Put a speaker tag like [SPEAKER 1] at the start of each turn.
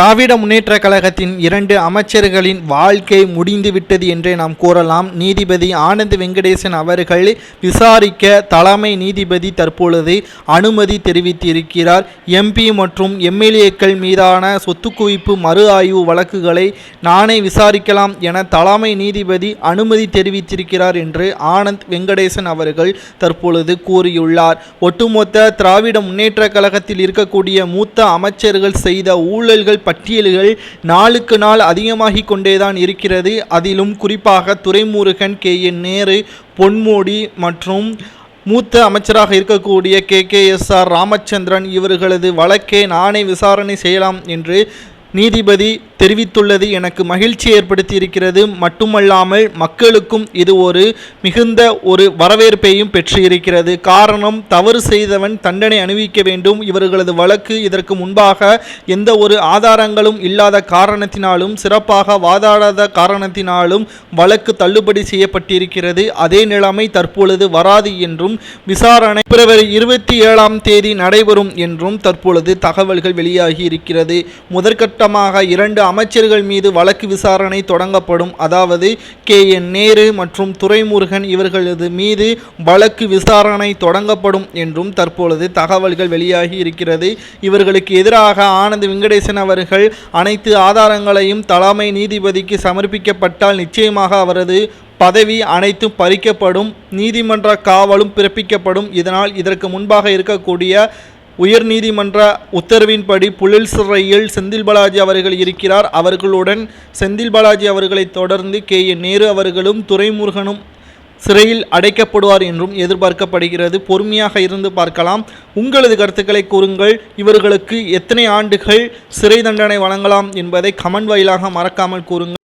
[SPEAKER 1] திராவிட முன்னேற்ற கழகத்தின் இரண்டு அமைச்சர்களின் வாழ்க்கை முடிந்துவிட்டது என்றே நாம் கூறலாம். நீதிபதி ஆனந்த் வெங்கடேசன் அவர்கள் விசாரிக்க தலைமை நீதிபதி தற்பொழுது அனுமதி தெரிவித்திருக்கிறார். எம்பி மற்றும் எம்எல்ஏக்கள் மீதான சொத்து குவிப்பு மறு ஆய்வு வழக்குகளை நானே விசாரிக்கலாம் என தலைமை நீதிபதி அனுமதி தெரிவித்திருக்கிறார் என்று ஆனந்த் வெங்கடேசன் அவர்கள் தற்பொழுது கூறியுள்ளார். ஒட்டுமொத்த திராவிட முன்னேற்ற கழகத்தில் இருக்கக்கூடிய மூத்த அமைச்சர்கள் செய்த ஊழல்கள் பட்டியல்கள் நாளுக்கு நாள் அதிகமாகிக் கொண்டேதான் இருக்கிறது. அதிலும் குறிப்பாக துரைமுருகன் கே. என் நேரு பொன்மோடி மற்றும் மூத்த அமைச்சராக இருக்கக்கூடிய K. K. S. R. Ramachandran இவர்களது வழக்கே நானே விசாரணை செய்யலாம் என்று நீதிபதி தெரிவித்துள்ளது. எனக்கு மகிழ்ச்சி ஏற்படுத்தி இருக்கிறது மட்டுமல்லாமல் மக்களுக்கும் இது ஒரு மிகுந்த ஒரு வரவேற்பையும் பெற்று இருக்கிறது காரணம் தவறு செய்தவன் தண்டனை அணிவிக்க வேண்டும். இவர்களது வழக்கு இதற்கு முன்பாக எந்த ஒரு ஆதாரங்களும் இல்லாத காரணத்தினாலும் சிறப்பாக வாதாடாத காரணத்தினாலும் வழக்கு தள்ளுபடி செய்யப்பட்டிருக்கிறது. அதே நிலைமை தற்பொழுது வராது என்றும் விசாரணை பிப்ரவரி இருபத்தி ஏழாம் தேதி நடைபெறும் என்றும் தற்பொழுது தகவல்கள் வெளியாகி இருக்கிறது முதற்கட்டமாக இரண்டு அமைச்சர்கள் மீது வழக்கு விசாரணை தொடங்கப்படும். அதாவது கே. என். நேரு மற்றும் துரைமுருகன் இவர்களது மீது வழக்கு விசாரணை தொடங்கப்படும் என்றும் தற்பொழுது தகவல்கள் வெளியாகி இருக்கிறது. இவர்களுக்கு எதிராக ஆனந்த் வெங்கடேசன் அவர்கள் அனைத்து ஆதாரங்களையும் தலைமை நீதிபதிக்கு சமர்ப்பிக்கப்பட்டால் நிச்சயமாக அவரது பதவி அனைத்தும் பறிக்கப்படும். நீதிமன்ற காவலும் பிறப்பிக்கப்படும். இதனால் இதற்கு முன்பாக இருக்கக்கூடிய உயர் நீதிமன்ற உத்தரவின்படி புழல் சிறையில் செந்தில் பாலாஜி அவர்கள் இருக்கிறார். அவர்களுடன் செந்தில் பாலாஜி அவர்களை தொடர்ந்து கே. என் நேரு அவர்களும் துரைமுருகனும் சிறையில் அடைக்கப்படுவார் என்றும் எதிர்பார்க்கப்படுகிறது. பொறுமையாக இருந்து பார்க்கலாம். உங்களது கருத்துக்களை கூறுங்கள். இவர்களுக்கு எத்தனை ஆண்டுகள் சிறை தண்டனை வழங்கலாம் என்பதை கமெண்ட் வாயிலாக மறக்காமல் கூறுங்கள்.